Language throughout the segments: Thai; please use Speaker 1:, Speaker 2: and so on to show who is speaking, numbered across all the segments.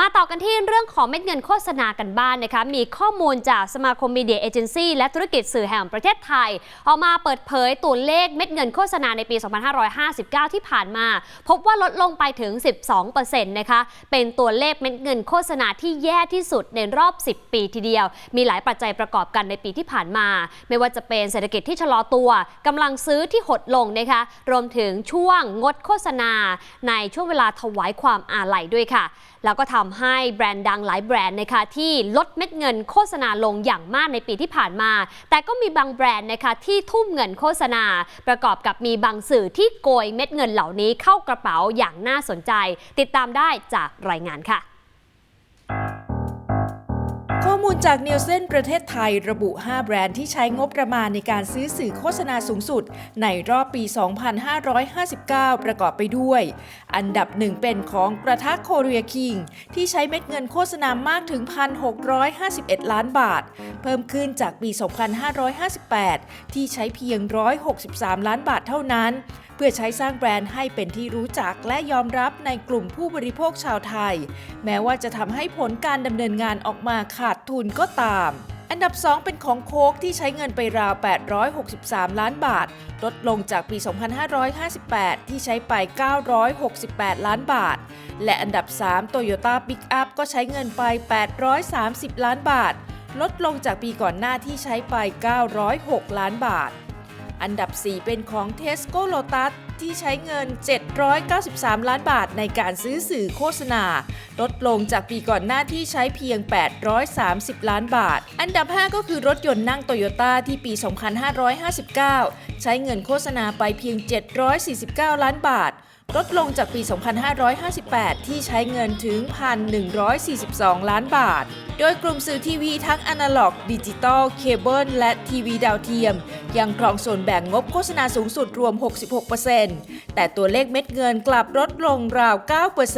Speaker 1: มาต่อกันที่เรื่องของเม็ดเงินโฆษณากันบ้านนะคะ มีข้อมูลจากสมาคมมีเดียเอเจนซี่และธุรกิจสื่อแห่งประเทศไทย ออกมาเปิดเผยตัวเลขเม็ดเงินโฆษณาในปี 2559 ที่ผ่านมา พบว่าลดลงไปถึง 12%นะคะ เป็นตัวเลขเม็ดเงินโฆษณาที่แย่ที่สุดในรอบ 10 ปีทีเดียว มีหลายปัจจัยประกอบกันในปีที่ผ่านมา ไม่ว่าจะเป็นเศรษฐกิจที่ชะลอตัวกำลังซื้อที่หดลงนะคะ รวมถึงช่วงงดโฆษณา ในช่วงเวลาถวายความอาลัยด้วยค่ะ แล้วก็ทำให้แบรนด์ดังหลายแบรนด์นะคะที่ลดเม็ดเงินโฆษณาลงอย่างมากในปีที่ผ่านมา แต่ก็มีบางแบรนด์นะคะที่ทุ่มเงินโฆษณา ประกอบกับมีบางสื่อที่โกยเม็ดเงินเหล่านี้เข้ากระเป๋าอย่างน่าสนใจ ติดตามได้จากรายงานค่ะ
Speaker 2: มูลจากเนลเซนประเทศไทยระบุ 5 แบรนด์ที่ใช้งบประมาณในการซื้อสื่อโฆษณาสูงสุด ในรอบปี 2559 ประกอบไปด้วย อันดับหนึ่งเป็นของกระทะโคเรียคิงที่ใช้เม็ดเงินโฆษณามากถึง 1,651 ล้านบาท เพิ่มขึ้นจากปี 2558 ที่ใช้เพียง 163 ล้านบาทเท่านั้น เพื่อใช้สร้างแบรนด์ให้เป็นที่รู้จักและยอมรับในกลุ่มผู้บริโภคชาวไทย แม้ว่าจะทำให้ผลการดำเนินงานออกมาขาดทุนก็ตาม อันดับ 2 เป็นของโค้กที่ใช้เงินไปราว 863 ล้านบาท ลดลงจากปี 2558 ที่ใช้ไป 968 ล้านบาท และอันดับ 3 Toyota Pickup ก็ใช้เงินไป 830 ล้านบาทลดลงจากปีก่อนหน้าที่ใช้ไป 906 ล้านบาท อันดับ 4 เป็นของ Tesco Lotus ที่ใช้เงิน 793 ล้านบาทในการซื้อสื่อโฆษณา ลดลงจากปีก่อนหน้าที่ใช้เพียง 830 ล้านบาท อันดับ 5 ก็คือรถยนต์นั่งโตโยต้าที่ปี 2559 ใช้เงินโฆษณาไปเพียง 749 ล้านบาทลดลงจากปี 2558 ที่ใช้เงินถึง 1,142 ล้านบาท โดยกลุ่มสื่อทีวีทั้งอนาล็อก ดิจิตอล เคเบิล และทีวีดาวเทียม ยังครองส่วนแบ่งงบโฆษณาสูงสุดรวม 66%แต่ตัวเลขเม็ดเงินกลับลดลงราว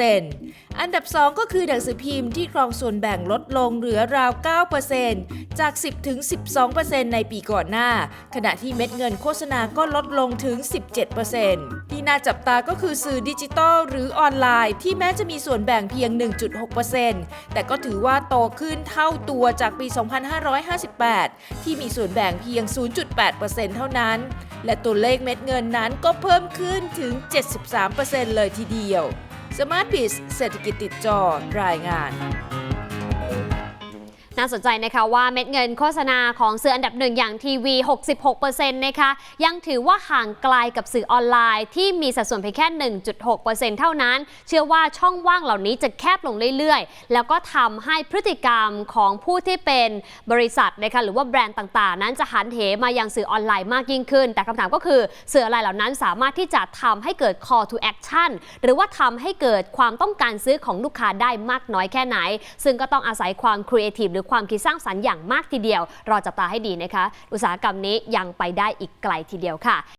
Speaker 2: 9%อันดับ 2 ก็คือหนังสือพิมพ์ที่ครองส่วนแบ่งลดลงเหลือราว 9%จาก 10 ถึง 12%ในปีก่อนหน้า ขณะที่เม็ดเงินโฆษณาก็ลดลงถึง 17% ที่น่าจับตาก็คือสื่อดิจิตอลหรือออนไลน์ ที่แม้จะมีส่วนแบ่งเพียง 1.6%แต่ก็ถือว่าโตขึ้นเท่าตัวจากปี 2558 ที่มีส่วนแบ่งเพียง 0.8%เท่านั้น และตัวเลขเม็ดเงินนั้นก็เพิ่มขึ้นถึง 73%เลยทีเดียว Smart b i z เศรษฐกิจติดจอรายงาน
Speaker 1: น่าสนใจนะคะว่าเม็ดเงินโฆษณาของสื่ออันดับหนึ่งอย่างทีวี 66%นะคะยังถือว่าห่างไกลกับสื่อออนไลน์ที่มีสัดส่วนเพียงแค่ 1.6%เท่านั้น เชื่อว่าช่องว่างเหล่านี้จะแคบลงเรื่อยๆ แล้วก็ทำให้พฤติกรรมของผู้ที่เป็นบริษัทนะคะหรือว่าแบรนด์ต่างๆ นั้นจะหันเหมายังสื่อออนไลน์มากยิ่งขึ้น แต่คำถามก็คือสื่ออะไรเหล่านั้นสามารถที่จะทำให้เกิด call to action หรือว่าทำให้เกิดความต้องการซื้อของลูกค้าได้มากน้อยแค่ไหน ซึ่งก็ต้องอาศัยความครีเอทีฟหรือความคิดสร้างสรรค์อย่างมากทีเดียว รอจับตาให้ดีนะคะ อุตสาหกรรมนี้ยังไปได้อีกไกลทีเดียวค่ะ